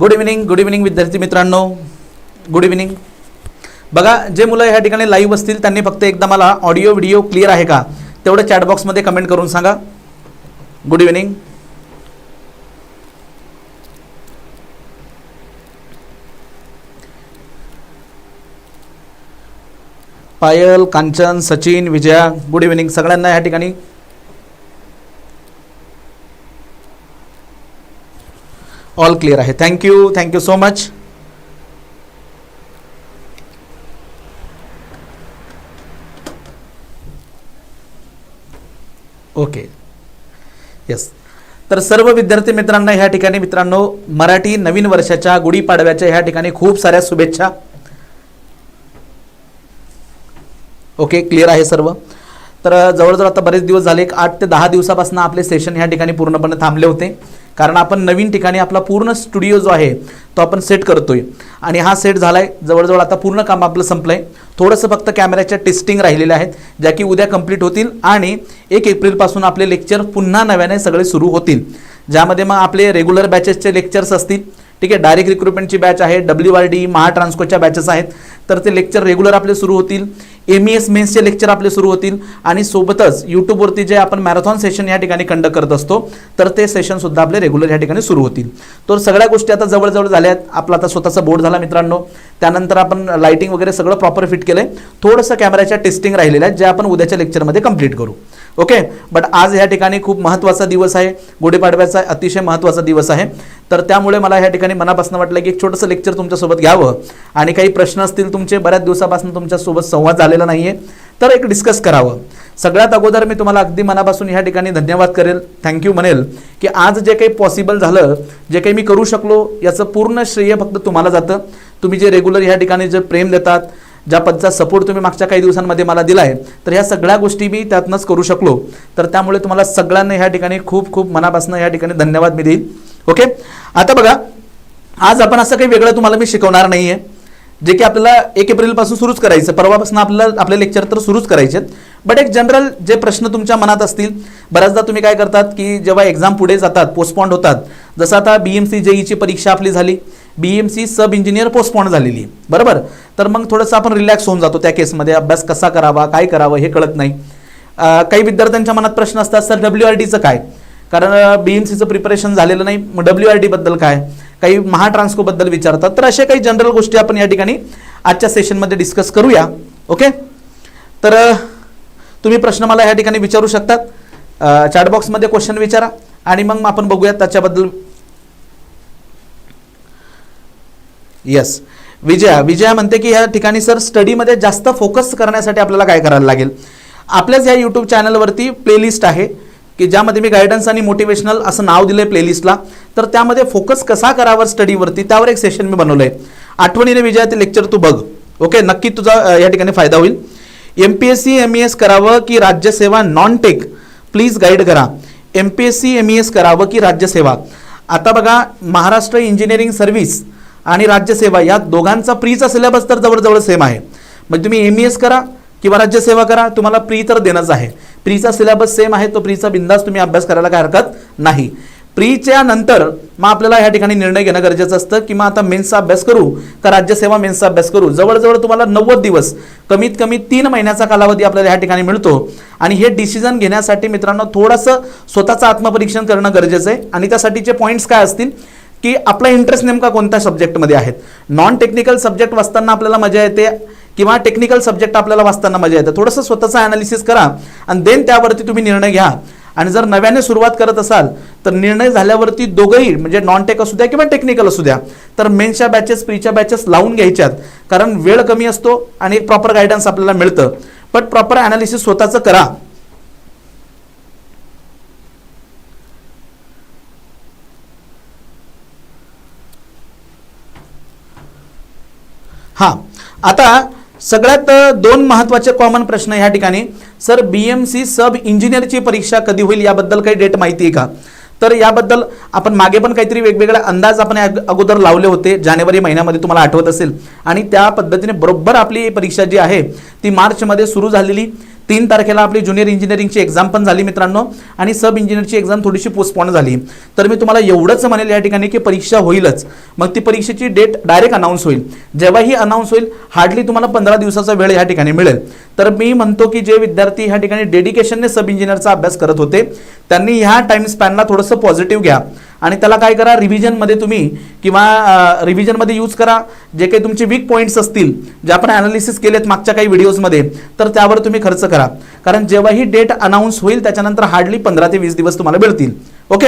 Good evening good evening विद्यार्थी मित्रांनो. Good evening बघा जे मुलं ह्या ठिकाणी लाईव्ह असतील त्यांनी फक्त एकदा मला ऑडिओ व्हिडिओ क्लिअर आहे का? तेवढं चॅटबॉक्समध्ये कमेंट करून सांगा. Good evening Payal Kanchan Sachin Vijaya good evening सगळ्यांना या ठिकाणी ऑल क्लिअर आहे. Thank you thank you so much okay yes तर सर्व विद्यार्थी मित्रांना ह्या ठिकाणी मित्रांनो मराठी नवीन वर्षाच्या गुढीपाडव्याच्या ह्या ठिकाणी खूप साऱ्या शुभेच्छा. ओके क्लिअर आहे सर्व. तर जवळजवळ आता बरेच दिवस झाले एक आठ ते दहा दिवसापासून आपले सेशन ह्या ठिकाणी पूर्णपणे थांबले होते. कारण आपण नवीन ठिकाणी आपला पूर्ण स्टुडिओ जो आहे तो आपण सेट करतोय. आणि हा सेट झाला आहे जवळजवळ आता पूर्ण काम आपलं संपलं आहे थोडंसं फक्त कॅमेऱ्याच्या टेस्टिंग राहिलेल्या आहेत ज्या की उद्या कंप्लीट होतील आणि एक एप्रिलपासून आपले लेक्चर पुन्हा नव्याने सगळे सुरू होतील. ज्यामध्ये मग आपले रेग्युलर बॅचेसचे लेक्चर्स असतील. ठीक आहे डायरेक्ट रिक्रुटमेंटची बॅच आहे डब्ल्यू आर डी महाट्रान्सकोच्या बॅचेस आहेत. तर ते लेक्चर रेग्युलर आपले सुरू होतील. एम ई एस मेन्सचे लेक्चर आपले सुरू होतील आणि सोबतच यूट्यूबवरती जे आपण मॅरेथॉन सेशन या ठिकाणी कंडक्ट करत असतो तर ते सेशनसुद्धा आपले रेग्युलर या ठिकाणी सुरू होतील. तर सगळ्या गोष्टी आता जवळजवळ झाल्या आहेत. आपला आता स्वतःचा बोर्ड झाला मित्रांनो. त्यानंतर आपण लाईटिंग वगैरे सगळं प्रॉपर फिट केलं आहे थोडंसं कॅमेऱ्याच्या टेस्टिंग राहिलेलं आहे जे आपण उद्याच्या लेक्चरमध्ये कंप्लीट करू. ओके बट आज ह्या ठिकाणी खूप महत्त्वाचा दिवस आहे. गुढीपाडव्याचा अतिशय महत्त्वाचा दिवस आहे. तर त्यामुळे मला ह्या ठिकाणी मनापासून वाटलं की एक छोटंसं लेक्चर तुमच्यासोबत घ्यावं. आणि काही प्रश्न असतील तुमचे बऱ्याच दिवसापासून तुमच्यासोबत संवाद झालेला नाही आहे तर एक डिस्कस करावं. सगळ्यात अगोदर मी तुम्हाला अगदी मनापासून ह्या ठिकाणी धन्यवाद करेल. थँक्यू म्हणेल की आज जे काही पॉसिबल झालं जे काही मी करू शकलो याचं पूर्ण श्रेय फक्त तुम्हाला जातं. तुम्ही जे रेग्युलर ह्या ठिकाणी जे प्रेम देतात ज्या पद्धतीचा सपोर्ट तुम्ही मागच्या काही दिवसांमध्ये मला दिला आहे तर ह्या सगळ्या गोष्टी मी त्यातनंच करू शकलो. तर त्यामुळे तुम्हाला सगळ्यांना ह्या ठिकाणी खूप खूप मनापासून ह्या ठिकाणी धन्यवाद मी देईल. ओके आता बघा आज आपण असं काही वेगळं तुम्हाला मी शिकवणार नाही आहे जे की आपल्याला एक एप्रिलपासून सुरूच करायचं परवापासून आपल्याला आपले लेक्चर तर सुरूच करायचे आहेत बट एक जनरल जे प्रश्न तुमच्या मनात असतील बऱ्याचदा तुम्ही काय करतात की जेव्हा एक्झाम पुढे जातात पोस्टपॉन्ड होतात जसं आता बी एम सी जेईची परीक्षा आपली झाली B M C sub engineer postponed झालेली बरोबर? तर मग थोडंसं आपण रिलॅक्स होऊन जातो त्या केसमध्ये अभ्यास कसा करावा काय करावं हे कळत नाही. काही विद्यार्थ्यांच्या मनात प्रश्न असतात सर डब्ल्यू आर डीचं काय? कारण बी एम सीचं प्रिपरेशन झालेलं नाही मग डब्ल्यू आर डीबद्दल काय? काही महाट्रान्सकोबद्दल विचारतात. तर अशा काही जनरल गोष्टी आपण या ठिकाणी आजच्या सेशनमध्ये डिस्कस करूया ओके तर तुम्ही प्रश्न मला या ठिकाणी विचारू शकतात. चॅटबॉक्समध्ये क्वेश्चन विचारा आणि मग आपण बघूयात त्याच्याबद्दल. येस विजया विजया म्हणते की या ठिकाणी सर स्टडीमध्ये जास्त फोकस करण्यासाठी आपल्याला काय करायला लागेल? आपल्याच या यूट्यूब चॅनलवरती प्लेलिस्ट आहे की ज्यामध्ये मी गायडन्स आणि मोटिवेशनल असं नाव दिलं आहे प्लेलिस्टला तर त्यामध्ये फोकस कसा करावा स्टडीवरती त्यावर एक सेशन मी बनवलं आहे आठवणीने विजया ते लेक्चर तू बघ. ओके नक्की तुझा या ठिकाणी फायदा होईल. M P S C M E S करावं की राज्यसेवा नॉन टेक प्लीज गाईड करा. M P S C M E S करावं की राज्यसेवा आता बघा महाराष्ट्र इंजिनिअरिंग सर्व्हिस आणि राज्यसेवा या दोघांचा प्रीचा सिलेबस तर जवळजवळ सेम आहे. म्हणजे तुम्ही एम ई एस करा किंवा राज्यसेवा करा तुम्हाला प्री तर देणंच आहे. प्रीचा सिलेबस सेम आहे तो प्रीचा बिंदास तुम्ही अभ्यास करायला काय हरकत नाही. प्रीच्या नंतर मग आपल्याला या ठिकाणी निर्णय घेणं गरजेचं असतं की मग आता मेन्सचा अभ्यास करू का राज्यसेवा मेन्सचा अभ्यास करू? जवळजवळ तुम्हाला नव्वद दिवस कमीत कमी तीन महिन्याचा कालावधी आपल्याला ह्या ठिकाणी मिळतो. आणि हे डिसिजन घेण्यासाठी मित्रांनो थोडंसं स्वतःचं आत्मपरीक्षण करणं गरजेचं आहे. आणि त्यासाठीचे पॉईंट्स काय असतील? की आपला इंटरेस्ट नेमका कोणत्या सब्जेक्टमध्ये आहेत? नॉन टेक्निकल सब्जेक्ट वाचताना आपल्याला मजा येते किंवा टेक्निकल सब्जेक्ट आपल्याला वाचताना मजा येते. थोडंसं स्वतःचं अनालिसिस करा आणि देन त्यावरती तुम्ही निर्णय घ्या. आणि जर नव्याने सुरुवात करत असाल तर निर्णय झाल्यावरती दोघंही म्हणजे नॉन टेक असू द्या किंवा टेक्निकल असू द्या तर मेन्सच्या बॅचेस प्रीच्या बॅचेस लावून घ्यायच्यात. कारण वेळ कमी असतो आणि एक प्रॉपर गायडन्स आपल्याला मिळतं. बट प्रॉपर अनालिसिस स्वतःचं करा. हां. आता सगळ्यात दोन महत्त्वाचे कॉमन प्रश्न ह्या ठिकाणी. Sir B M C sub इंजिनियरची परीक्षा कधी होईल याबद्दल काही डेट माहिती आहे का? तर याबद्दल आपण मागे पण काहीतरी वेगवेगळे अंदाज आपण अगोदर लावले होते. जानेवारी महिन्यामध्ये तुम्हाला आठवत असेल. आणि त्या पद्धतीने बरोबर आपली परीक्षा जी आहे ती मार्चमध्ये सुरू झालेली. तीन तारखेला आपली ज्युनियर इंजिनिअरिंगची एक्झाम पण झाली मित्रांनो. आणि सब इंजिनिअरची एक्झाम थोडीशी पोस्टपॉन झाली. तर मी तुम्हाला एवढंच म्हणेल या ठिकाणी की परीक्षा होईलच. मग ती परीक्षेची डेट डायरेक्ट अनाऊन्स होईल. जेव्हा ही अनाऊन्स होईल हार्डली तुम्हाला पंधरा दिवसाचा वेळ या ठिकाणी मिळेल. तर मी म्हणतो की जे विद्यार्थी ह्या ठिकाणी डेडिकेशनने सब इंजिनिअरचा अभ्यास करत होते त्यांनी ह्या टाइम स्पॅनला थोडंसं पॉझिटिव्ह घ्या. आणि त्याला काय करा रिव्हिजनमध्ये तुम्ही किंवा रिव्हिजनमध्ये यूज करा. जे काही तुमचे वीक पॉईंट्स असतील जे आपण अनालिसिस केलेत मागच्या काही व्हिडिओजमध्ये तर त्यावर तुम्ही खर्च करा. कारण जेव्हाही डेट अनाऊन्स होईल त्याच्यानंतर हार्डली पंधरा ते वीस दिवस तुम्हाला मिळतील. ओके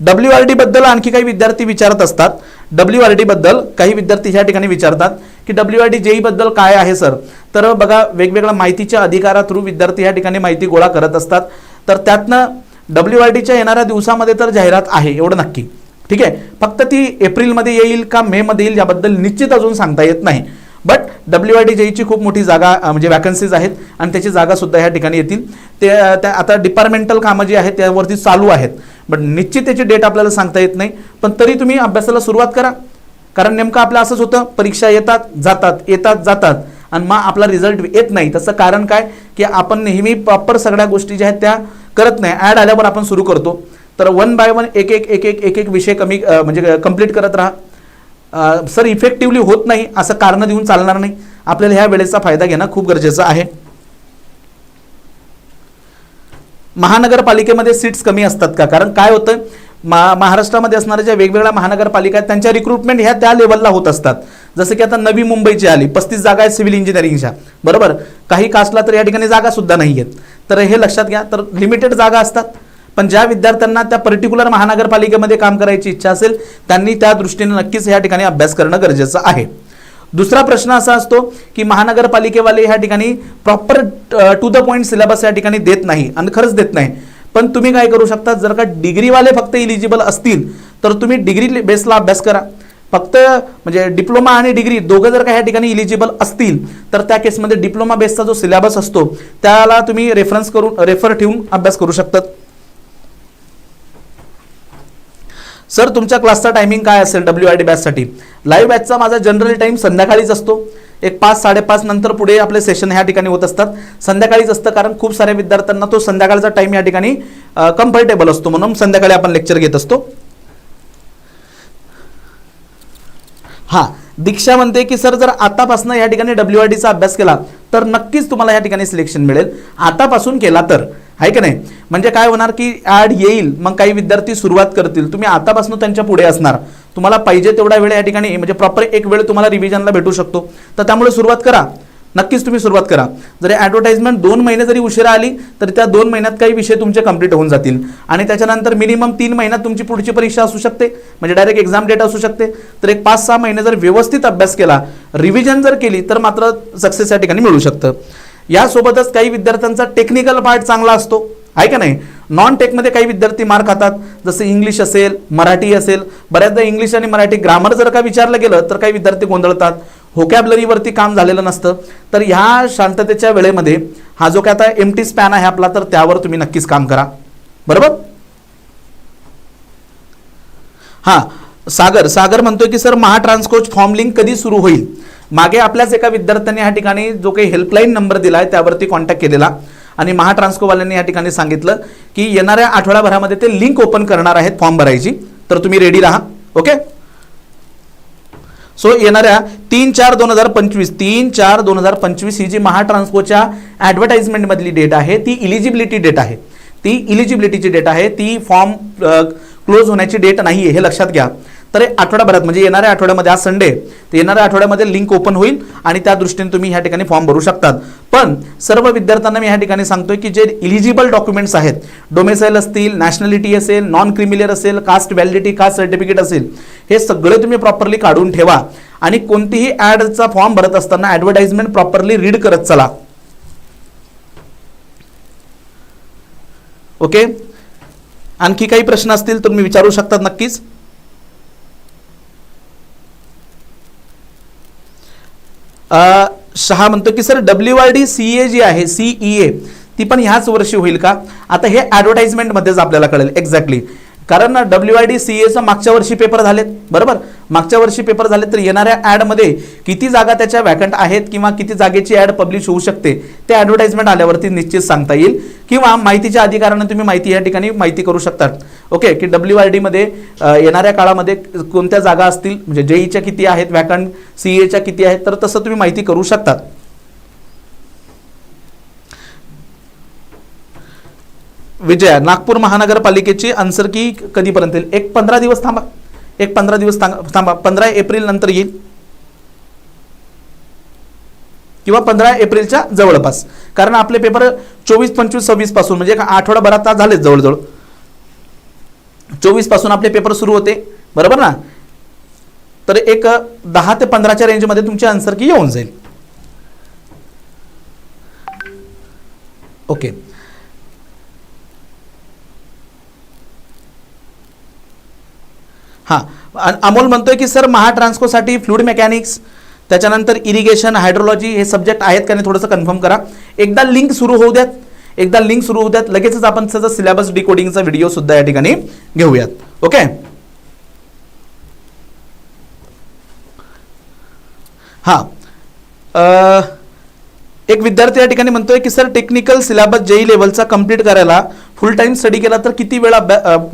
डब्ल्यू आर डीबद्दल आणखी काही विद्यार्थी विचारत असतात. डब्ल्यू आर डीबद्दल काही विद्यार्थी ह्या ठिकाणी विचारतात की डब्ल्यू आर डी जेईबद्दल काय आहे सर तर बघा वेगवेगळ्या माहितीच्या अधिकारा थ्रू विद्यार्थी ह्या ठिकाणी माहिती गोळा करत असतात. तर त्यातनं डब्ल्यू आर डीच्या येणाऱ्या दिवसामध्ये तर जाहिरात आहे एवढं नक्की. ठीक आहे? फक्त ती एप्रिलमध्ये येईल का मेमध्ये येईल याबद्दल निश्चित अजून सांगता येत नाही. बट डब्ल्यू आय डी जेईची खूप मोठी जागा म्हणजे वॅकन्सीज आहेत आणि त्याची जागा सुद्धा ह्या ठिकाणी येतील. ते त्या आता डिपार्टमेंटल कामं जी आहेत त्यावरती चालू आहेत. बट निश्चित त्याची डेट आपल्याला सांगता येत नाही. पण तरी तुम्ही अभ्यासाला सुरुवात करा. कारण नेमकं आपलं असंच होतं परीक्षा येतात जातात येतात जातात. आणि मग आपला रिझल्ट येत नाही. तसं कारण काय? की आपण नेहमी प्रॉपर सगळ्या गोष्टी ज्या आहेत त्या करत नाही. ॲड आल्यावर आपण सुरू करतो. तर वन बाय वन एक एक एक एक एक एक विषय कमी म्हणजे कंप्लीट करत राहा. सर इफेक्टिव्हली होत नाही असं कारणं देऊन चालणार नाही. आपल्याला ह्या वेळेचा फायदा घेणं खूप गरजेचं आहे. महानगरपालिकेमध्ये सीट्स कमी असतात का? कारण काय होतं? मा महाराष्ट्रामध्ये असणाऱ्या ज्या वेगवेगळ्या महानगरपालिका आहेत त्यांच्या रिक्रुटमेंट ह्या त्या लेवलला होत असतात. जसं की आता नवी मुंबईची आली पस्तीस जागा आहेत सिव्हिल इंजिनिअरिंगच्या बरोबर? काही कास्टला तर या ठिकाणी जागा सुद्धा नाही आहेत तर हे लक्षात घ्या तर लिमिटेड जागा असतात. पण ज्या विद्यार्थ्यांना त्या पर्टिक्युलर महानगरपालिकेमध्ये काम करायची इच्छा असेल त्यांनी त्या दृष्टीने नक्कीच या ठिकाणी अभ्यास करणं गरजेचं आहे. दुसरा प्रश्न असा असतो की महानगरपालिकेवाले ह्या ठिकाणी proper to the point syllabus या ठिकाणी देत नाही. आणि खरंच देत नाही. पण तुम्ही काय करू शकता जर का डिग्रीवाले फक्त इलिजिबल असतील तर तुम्ही डिग्री बेसला अभ्यास करा. फक्त म्हणजे डिप्लोमा आणि डिग्री दोघं जर का ह्या ठिकाणी इलिजिबल असतील तर त्या केसमध्ये डिप्लोमा बेसचा जो सिलेबस असतो त्याला तुम्ही रेफरन्स करून रेफर ठेवून अभ्यास करू शकतात. सर तुमच्या क्लासचा टायमिंग काय असेल डब्ल्यू आय डी बॅचसाठी लाईव्ह बॅचचा माझा जनरल टाईम संध्याकाळीच असतो. एक पाच साडेपाच नंतर पुढे आपले सेशन ह्या ठिकाणी होत असतात. संध्याकाळीच असतं कारण खूप साऱ्या विद्यार्थ्यांना तो संध्याकाळचा टाईम या ठिकाणी कम्फर्टेबल असतो म्हणून संध्याकाळी आपण लेक्चर घेत असतो. हां दीक्षा म्हणते की सर जर आतापासून या ठिकाणी डब्ल्यू आर डीचा अभ्यास केला तर नक्कीच तुम्हाला या ठिकाणी सिलेक्शन मिळेल. आतापासून केला तर. आहे का नाही? म्हणजे काय होणार की ॲड येईल मग काही विद्यार्थी सुरुवात करतील. तुम्ही आतापासून त्यांच्या पुढे असणार. तुम्हाला पाहिजे तेवढा वेळ या ठिकाणी म्हणजे प्रॉपर एक वेळ तुम्हाला रिव्हिजनला भेटू शकतो. तर त्यामुळे सुरुवात करा. नक्कीच तुम्ही सुरुवात करा. जरी ॲडव्हर्टाईजमेंट दोन महिने जरी उशिरा आली तरी त्या दोन महिन्यात काही विषय तुमचे कंप्लीट होऊन जातील. आणि त्याच्यानंतर मिनिमम तीन महिन्यात तुमची पुढची परीक्षा असू शकते. म्हणजे डायरेक्ट एक्झाम डेट असू शकते. तर एक पाच सहा महिने जर व्यवस्थित अभ्यास केला रिव्हिजन जर केली तर मात्र सक्सेस या ठिकाणी मिळू शकतं. यासोबतच काही विद्यार्थ्यांचा टेक्निकल पार्ट चांगला असतो. आहे का नाही? नॉन टेकमध्ये काही विद्यार्थी मार्क खातात. जसं इंग्लिश असेल मराठी असेल बऱ्याचदा इंग्लिश आणि मराठी ग्रामर जर का विचारलं गेलं तर काही विद्यार्थी गोंधळतात. होकॅबलरीवरती काम झालेलं नसतं. तर ह्या शांततेच्या वेळेमध्ये हा जो काय आता एम टी स्पॅन आहे आपला तर त्यावर तुम्ही नक्कीच काम करा. बरोबर? हां. सागर सागर म्हणतोय की सर महाट्रान्सकोच फॉर्म लिंक कधी सुरू होईल? मागे आपल्याच एका विद्यार्थ्यांनी या ठिकाणी जो काही हेल्पलाईन नंबर दिला आहे त्यावरती कॉन्टॅक्ट केलेला. आणि महाट्रान्सकोवाल्यांनी या ठिकाणी सांगितलं की येणाऱ्या आठवड्याभरामध्ये ते लिंक ओपन करणार आहेत फॉर्म भरायची. तर तुम्ही रेडी राहा. ओके सो येणाऱ्या तीन चार दोन हजार पंचवीस तीन चार दोन हजार पंचवीस ही जी महाट्रान्सकोच्या ॲडव्हर्टाइजमेंटमधली डेट आहे ती इलिजिबिलिटी डेट आहे. ती इलिजिबिलिटीची डेट आहे. ती फॉर्म क्लोज होण्याची डेट नाही आहे हे लक्षात घ्या. तर हे आठवड्याभरात म्हणजे येणाऱ्या आठवड्यामध्ये आज संडे तर येणाऱ्या आठवड्यामध्ये लिंक ओपन होईल आणि त्या दृष्टीने तुम्ही ह्या ठिकाणी फॉर्म भरू शकतात. पण सर्व विद्यार्थ्यांना मी ह्या ठिकाणी सांगतोय की जे इलिजिबल डॉक्युमेंट्स आहेत डोमेसाईल असतील नॅशनॅलिटी असेल नॉन क्रिमिलियर असेल कास्ट व्हॅलिडिटी कास्ट सर्टिफिकेट असेल हे सगळे तुम्ही प्रॉपरली काढून ठेवा. आणि कोणतीही ॲडचा फॉर्म भरत असताना ॲडव्हर्टाइजमेंट प्रॉपरली रीड करत चला. ओके आणखी काही प्रश्न असतील तर मी विचारू शकतात नक्कीच. शहा म्हणतो की sir W R D C A G आहे सीई ए ती पण ह्याच वर्षी होईल का? आता हे ॲडव्हर्टाइजमेंटमध्येच आपल्याला कळेल एक्झॅक्टली कारण डब्ल्यू आय डी सी एचं मागच्या वर्षी पेपर झालेत. बरोबर? मागच्या वर्षी पेपर झाले तर येणाऱ्या ॲडमध्ये किती जागा त्याच्या वॅकंट आहेत किंवा किती जागेची ॲड पब्लिश होऊ शकते ते ॲडव्हर्टाइजमेंट आल्यावरती निश्चित सांगता येईल. किंवा माहितीच्या अधिकारानं तुम्ही माहिती या ठिकाणी माहिती करू शकतात. ओके की डब्ल्यू आर डीमध्ये येणाऱ्या काळामध्ये कोणत्या जागा असतील? म्हणजे जेईच्या किती आहेत वॅकंट सी एच्या किती आहेत तर तसं तुम्ही माहिती करू शकतात. विजया नागपूर महानगरपालिकेची आन्सर की कधीपर्यंत येईल? एक पंधरा दिवस थांबा. एक पंधरा दिवस थांबा थांबा. पंधरा एप्रिल नंतर येईल. किंवा पंधरा एप्रिलच्या जवळपास. कारण आपले पेपर चोवीस पंचवीस सव्वीसपासून म्हणजे एक आठवडाभरात तास झालेच जवळजवळ. चोवीसपासून आपले पेपर सुरू होते. बरोबर ना? तर एक दहा ते पंधराच्या रेंजमध्ये तुमची आन्सर की येऊन जाईल. ओके. हां. अमोल म्हणतोय की सर महा ट्रान्सकोसाठी फ्लूड मेकॅनिक्स त्याच्यानंतर इरिगेशन हायड्रोलॉजी हे सब्जेक्ट आहेत का नाही थोडंसं कन्फर्म करा. एकदा लिंक सुरू होऊ द्यात. एकदा लिंक सुरू होऊ द्यात. लगेचच आपण त्याचा सिलेबस डिकोडिंगचा व्हिडिओ सुद्धा या ठिकाणी घेऊयात. ओके? हां. एक विद्यार्थी या ठिकाणी म्हणतोय की सर टेक्निकल सिलेबस जेई लेवलचा कंप्लीट करायला फुल टाइम स्टडी केला तर किती वेळा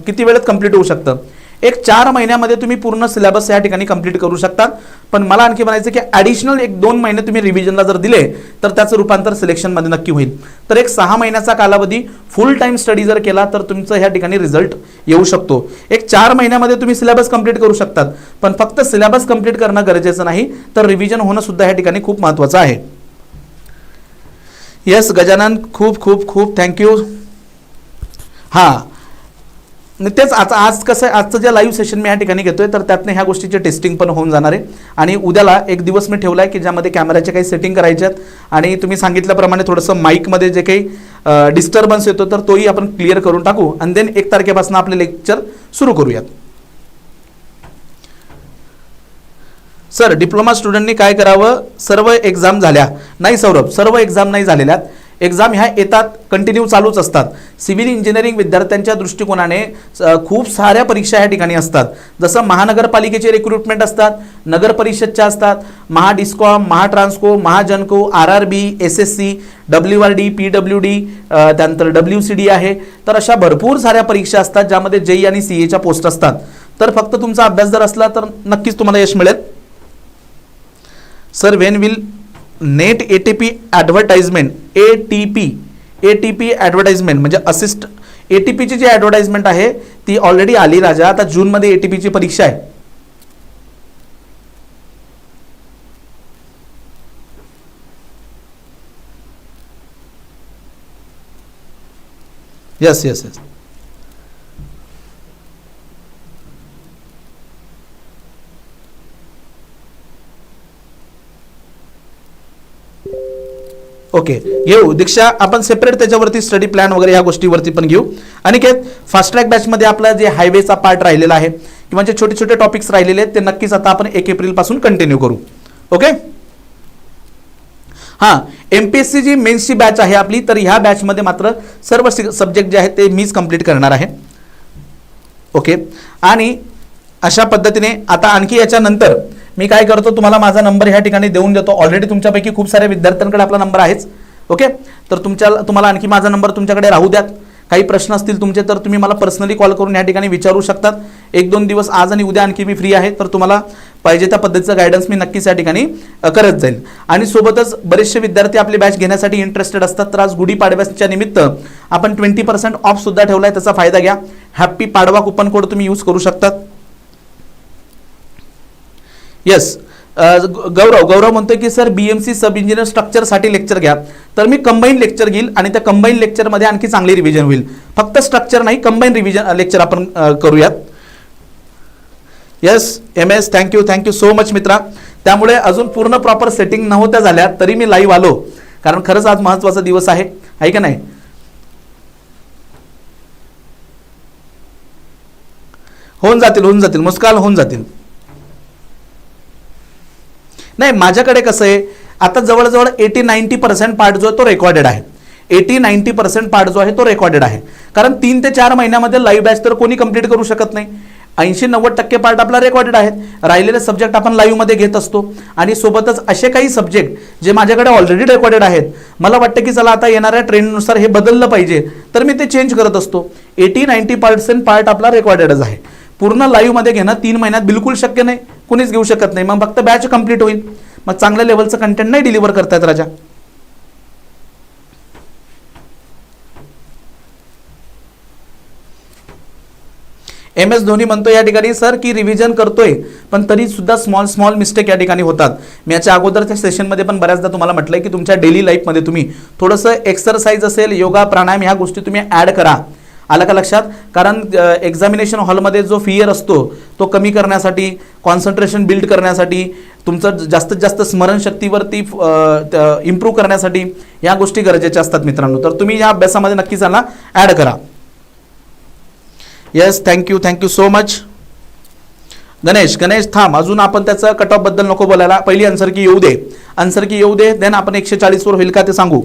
किती वेळात कंप्लीट होऊ शकतं? एक चार महिन्यामध्ये तुम्ही पूर्ण सिलेबस या ठिकाणी कंप्लीट करू शकतात पण मला आणखी म्हणायचं की ॲडिशनल एक दोन महिने तुम्ही रिव्हिजनला जर दिले तर त्याचं रूपांतर सिलेक्शनमध्ये नक्की होईल. तर एक सहा महिन्याचा कालावधी फुल टाईम स्टडी जर केला तर तुमचं ह्या ठिकाणी रिझल्ट येऊ शकतो. एक चार महिन्यामध्ये तुम्ही सिलेबस कंप्लीट करू शकतात. पण फक्त सिलेबस कंप्लीट करणं गरजेचं नाही तर रिव्हिजन होणं सुद्धा ह्या ठिकाणी खूप महत्त्वाचं आहे. येस गजानन खूप खूप खूप थँक्यू हां तेच आज आज कसं आहे आजचं जे लाईव्ह सेशन मी ह्या ठिकाणी घेतोय तर त्यातनं ह्या गोष्टीचे टेस्टिंग पण होऊन जाणार आहे. आणि उद्याला एक दिवस मी ठेवला आहे की ज्यामध्ये कॅमेऱ्याचे काही सेटिंग करायचे आहेत. आणि तुम्ही सांगितल्याप्रमाणे थोडंसं माईकमध्ये जे काही डिस्टर्बन्स येतो तर तोही आपण क्लिअर करून टाकू. आणि देन एक तारखेपासून आपले लेक्चर सुरू करूयात. सर डिप्लोमा स्टुडंटनी काय करावं? सर्व एक्झाम झाल्या. नाही सौरभ सर्व एक्झाम नाही झालेल्या. एक्झाम ह्या येतात कंटिन्यू चालूच असतात. सिव्हिल इंजिनिअरिंग विद्यार्थ्यांच्या दृष्टिकोनाने खूप साऱ्या परीक्षा या ठिकाणी असतात. जसं महानगरपालिकेचे रिक्रुटमेंट असतात नगर परिषदच्या असतात Mahadiscom Mahatransco Mahagenco R R B S S C W R D P W D त्यानंतर डब्ल्यू सी डी आहे. तर अशा भरपूर साऱ्या परीक्षा असतात ज्यामध्ये जेई आणि सी एच्या पोस्ट असतात. तर फक्त तुमचा अभ्यास जर असला तर नक्कीच तुम्हाला यश मिळेल. Sir when will net A T P advertisement A T P A T P advertisement म्हणजे असिस्ट ए टी पीची जी ॲडव्हर्टाइजमेंट आहे ती ऑलरेडी आली राजा. आता जूनमध्ये ए टी पीची परीक्षा आहे. यस यस यस ओके घेऊ दीक्षा आपण सेपरेट त्याच्यावरती स्टडी प्लॅन वगैरे ह्या गोष्टीवरती पण घेऊ. आणि काय फास्ट ट्रॅक बॅचमध्ये आपला जे हायवेचा पार्ट राहिलेला आहे किंवा जे छोटे छोटे टॉपिक्स राहिलेले आहेत ते नक्कीच आता आपण एक एप्रिलपासून कंटिन्यू करू. ओके हां M P S C G मेन्सची batch आहे आपली तर ह्या बॅचमध्ये मात्र सर्व सब्जेक्ट जे आहेत ते मीच कंप्लीट करणार आहे. ओके आणि अशा पद्धतीने आता आणखी याच्यानंतर मी काय करतो तुम्हाला माझा नंबर ह्या ठिकाणी देऊन देतो. ऑलरेडी तुमच्यापैकी खूप साऱ्या विद्यार्थ्यांकडे आपला नंबर आहेच. ओके तर तुमच्या तुम्हाला आणखी माझा नंबर तुमच्याकडे राहू द्यात. काही प्रश्न असतील तुमचे तर तुम्ही मला पर्सनली कॉल करून या ठिकाणी विचारू शकतात. एक दोन दिवस आज आणि उद्या आणखी मी फ्री आहे तर तुम्हाला पाहिजे त्या पद्धतीचं गायडन्स मी नक्कीच या ठिकाणी करत जाईल आणि सोबतच बरेचसे विद्यार्थी आपली बॅच घेण्यासाठी इंटरेस्टेड असतात. तर आज गुढीपाडव्याच्या निमित्त आपण ट्वेंटी पर्सेंट ऑफ सुद्धा ठेवला आहे त्याचा फायदा घ्या. हॅप्पी पाडवा कुपन कोड तुम्ही यूज करू शकतात. येस गौरव गौरव म्हणतोय की sir B M C sub engineer स्ट्रक्चरसाठी lecture घ्या. तर मी कंबाईन लेक्चर घेईल आणि त्या कंबाईन लेक्चरमध्ये आणखी चांगली रिव्हिजन होईल. फक्त स्ट्रक्चर नाही कंबाईन रिव्हिजन लेक्चर आपण करूयात. Yes M S thank you thank you so much मित्रा. त्यामुळे अजून पूर्ण प्रॉपर सेटिंग नव्हत्या झाल्या तरी मी लाईव्ह आलो. कारण खरंच आज महत्त्वाचा दिवस आहे. आहे का नाही? होऊन जातील होऊन जातील. मुस्काल होऊन जातील. नाही माझ्याकडे कसं आहे आता जवळजवळ एटी नाईन्टी पर्सेंट पार्ट जो आहे तो रेकॉर्डेड आहे. एटी नाईन्टी पर्सेंट पार्ट जो आहे तो रेकॉर्डेड आहे. कारण तीन ते चार महिन्यामध्ये लाईव्ह बॅच तर कोणी कंप्लीट करू शकत नाही. ऐंशी नव्वद टक्के पार्ट आपला रेकॉर्डेड आहेत. राहिलेले सब्जेक्ट आपण लाईव्हमध्ये घेत असतो. आणि सोबतच असे काही सब्जेक्ट जे माझ्याकडे ऑलरेडी रेकॉर्डेड आहेत मला वाटतं की चला आता येणाऱ्या ट्रेंडनुसार हे बदललं पाहिजे. तर मी ते चेंज करत असतो. एटी नाईन्टी पर्सेंट पार्ट आपला रेकॉर्डेडच आहे. पूर्ण लाईव्हमध्ये घेणं तीन महिन्यात बिलकुल शक्य नाही. कुणीच घेऊ शकत नाही. मग फक्त बॅच कंप्लीट होईल. मग चांगल्या लेवलचं कंटेंट नाही डिलिव्हर करतायत राजा. एम एस धोनी म्हणतो या ठिकाणी सर की रिव्हिजन करतोय पण तरी सुद्धा स्मॉल स्मॉल मिस्टेक या ठिकाणी होतात. मी याच्या अगोदरच्या सेशनमध्ये पण बऱ्याचदा तुम्हाला म्हटलंय की तुमच्या डेली लाईफमध्ये तुम्ही थोडंसं एक्सरसाइज असेल योगा प्राणायाम ह्या गोष्टी तुम्ही ॲड करा. आलं का लक्षात? कारण एक्झामिनेशन हॉलमध्ये जो फियर असतो तो कमी करण्यासाठी कॉन्सन्ट्रेशन बिल्ड करण्यासाठी तुमचं जास्तीत जास्त स्मरणशक्तीवरती इम्प्रूव्ह करण्यासाठी या गोष्टी गरजेच्या असतात मित्रांनो. तर तुम्ही या अभ्यासामध्ये नक्कीच यांना ॲड करा. Yes thank you thank you so much Ganesh Ganesh थांब. अजून आपण त्याचं कट ऑफबद्दल नको बोलायला. पहिली आन्सर की येऊ दे. आन्सर की येऊ दे देन आपण एकशे चाळीसवर होईल का ते सांगू.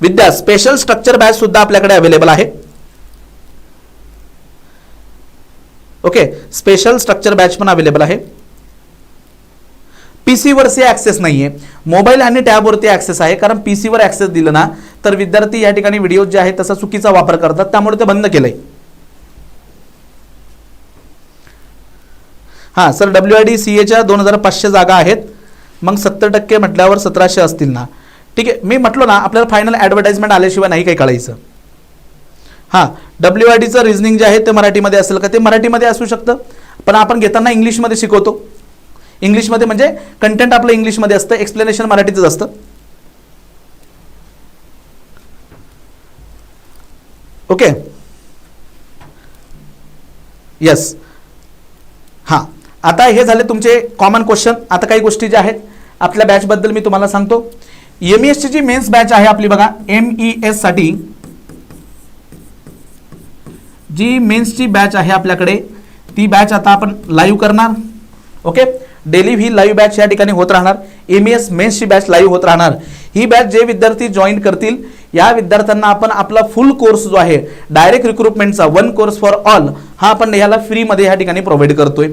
विद्या स्पेशल स्ट्रक्चर बॅच सुद्धा आपल्याकडे अवेलेबल आहे. ओके स्पेशल स्ट्रक्चर बॅच पण अवेलेबल आहे. पीसी ॲक्सेस नाही आहे मोबाईल आणि टॅबवरती ॲक्सेस आहे कारण पीसीवर ॲक्सेस दिलं ना तर विद्यार्थी या ठिकाणी व्हिडिओ जे आहेत तसा चुकीचा वापर करतात. त्यामुळे ते बंद केलंय. हां sir W I D C एच्या दोन हजार पाचशे जागा आहेत. मग सत्तर टक्के म्हटल्यावर सतराशे असतील ना. ठीक आहे. मी म्हटलो ना आपल्याला फायनल ॲडव्हर्टाइजमेंट आल्याशिवाय नाही काही कळायचं. हां डब्ल्यू आय डीचं रिझनिंग जे आहे ते मराठीमध्ये असेल का? ते मराठीमध्ये असू शकतं. पण आपण घेताना इंग्लिशमध्ये शिकवतो. इंग्लिशमध्ये म्हणजे कंटेंट आपलं इंग्लिशमध्ये असतं एक्सप्लेनेशन मराठीतच असतं. ओके येस हां. आता हे झाले तुमचे कॉमन क्वेश्चन आता काही गोष्टी ज्या आहेत आपल्या बॅचबद्दल मी तुम्हाला सांगतो. एम जी मेन्स बॅच आहे आपली बघा. एम ई एससाठी. जी मेन्सची बॅच आहे आपल्याकडे ती बॅच आता आपण लाईव्ह करणार. ओके डेली ही लाईव्ह बॅच या ठिकाणी होत राहणार. एम एस मेन्सची बॅच लाईव्ह होत राहणार. ही बॅच जे विद्यार्थी जॉईन करतील या विद्यार्थ्यांना आपण आपला फुल कोर्स जो आहे डायरेक्ट रिक्रुटमेंटचा वन कोर्स फॉर ऑल हा आपण ह्याला फ्रीमध्ये या ठिकाणी प्रोव्हाइड करतोय.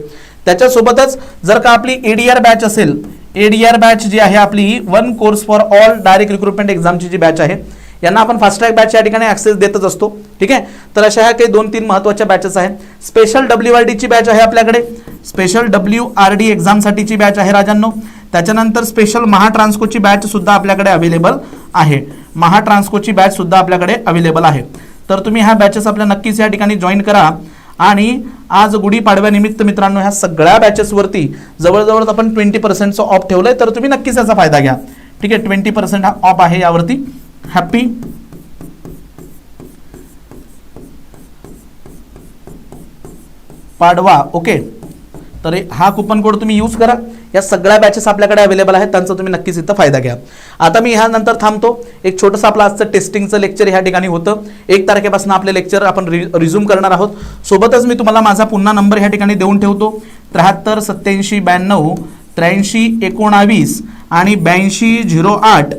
त्याच्यासोबतच जर का आपली एडीआर बॅच असेल एडीआर बॅच जी आहे आपली one course for all direct recruitment एक्झामची जी बॅच आहे यांना आपण फास्ट ट्रॅक बॅच या ठिकाणी ऍक्सेस देतच असतो. ठीक आहे? तर अशा ह्या काही दोन तीन महत्त्वाच्या बॅचेस आहेत. स्पेशल डब्ल्यू आर डीची बॅच आहे आपल्याकडे. स्पेशल डब्ल्यू आर डी एक्झामसाठीची बॅच आहे राजांनो. त्याच्यानंतर स्पेशल महाट्रान्सकोची बॅच सुद्धा आपल्याकडे अवेलेबल आहे. महाट्रान्सकोची बॅच सुद्धा आपल्याकडे अवेलेबल आहे. तर तुम्ही ह्या बॅचेस आपल्या नक्कीच या ठिकाणी जॉईन करा. आणि आज गुढीपाडव्यानिमित्त मित्रांनो ह्या सगळ्या बॅचेसवरती जवळजवळ आपण ट्वेंटी पर्सेंटचं ऑफ ठेवलंय तर तुम्ही नक्कीच याचा फायदा घ्या. ठीक आहे ट्वेंटी पर्सेंट हा ऑफ आहे यावरती. हॅपी पाडवा ओके तर हा कुपन कोड तुम्ही यूज करा. या सगळ्या बॅचेस आपल्याकडे अवेलेबल आहेत त्यांचा तुम्ही नक्कीच इथं फायदा घ्या. आता मी ह्यानंतर थांबतो. एक छोटंसं आपलं आजचं टेस्टिंगचं लेक्चर ह्या ठिकाणी होतं. एक तारखेपासून आपले लेक्चर आपण रि रिझ्यूम करणार आहोत. सोबतच मी तुम्हाला माझा पुन्हा नंबर ह्या ठिकाणी देऊन ठेवतो. त्र्याहत्तर सत्त्याऐंशी ब्याण्णव त्र्याऐंशी एकोणावीस आणि ब्याऐंशी झिरो आठ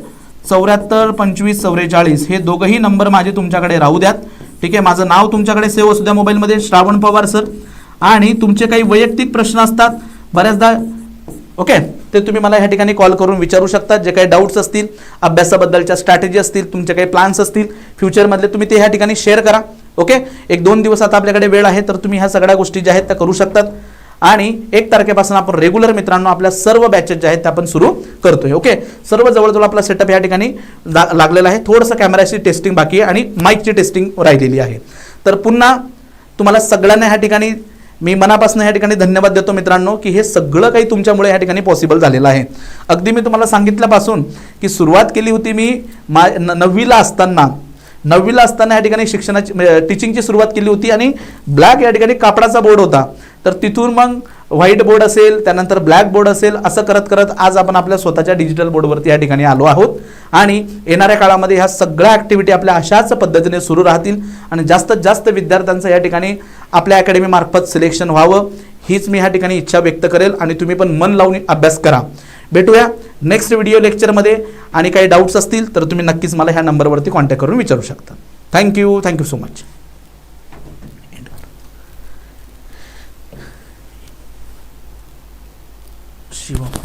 चौऱ्याहत्तर पंचवीस चौवेचाळीस हे दोघंही नंबर माझे तुमच्याकडे राहू द्यात. ठीक आहे माझं नाव तुमच्याकडे सेव असू द्या मोबाईलमध्ये श्रावण पवार सर आणि तुमचे काही वैयक्तिक प्रश्न असतात बऱ्याचदा ओके ते तुम्ही मला ह्या ठिकाणी कॉल करून विचारू शकता. जे काही डाऊट्स असतील अभ्यासाबद्दलच्या स्ट्रॅटेजी असतील तुमचे काही प्लॅन्स असतील फ्युचरमधले तुम्ही ते ह्या ठिकाणी शेअर करा. ओके एक दोन दिवस आता आपल्याकडे वेळ आहे तर तुम्ही ह्या सगळ्या गोष्टी ज्या आहेत त्या करू शकतात. आणि एक तारखेपासून आपण रेग्युलर मित्रांनो आपल्या सर्व बॅचेस ज्या आहेत त्या आपण सुरू करतोय. ओके सर्व जवळजवळ आपला सेटअप या ठिकाणी लागलेला आहे. थोडंसं कॅमेराची टेस्टिंग बाकी आहे आणि माईकची टेस्टिंग राहिलेली आहे. तर पुन्हा तुम्हाला सगळ्यांना ह्या ठिकाणी मी मनापासून या ठिकाणी धन्यवाद देतो मित्रांनो की हे सगळं काही तुमच्यामुळे या ठिकाणी पॉसिबल झालेलं आहे. अगदी मी तुम्हाला सांगितल्यापासून की सुरुवात केली होती मी मा न- नववीला असताना. नववीला असताना या ठिकाणी शिक्षणाची म्हणजे, टीचिंगची सुरुवात केली होती आणि ब्लॅक या ठिकाणी कापडाचा बोर्ड होता. तर तिथून मग व्हाईट बोर्ड असेल त्यानंतर ब्लॅक बोर्ड असेल असं करत करत आज आपण आपल्या स्वतःच्या डिजिटल बोर्डवरती या ठिकाणी आलो आहोत. आणि येणाऱ्या काळामध्ये ह्या सगळ्या ॲक्टिव्हिटी आपल्या अशाच पद्धतीने सुरू राहतील. आणि जास्तीत जास्त विद्यार्थ्यांचं या ठिकाणी आपल्या अकॅडमीमार्फत सिलेक्शन व्हावं हीच मी ह्या ठिकाणी इच्छा व्यक्त करेल. आणि तुम्ही पण मन लावून अभ्यास करा. भेटूया नेक्स्ट व्हिडिओ लेक्चरमध्ये आणि काही डाऊट्स असतील तर तुम्ही नक्कीच मला ह्या नंबरवरती कॉन्टॅक्ट करून विचारू शकता. Thank you thank you so much Shiva दोन तीन गोष्टी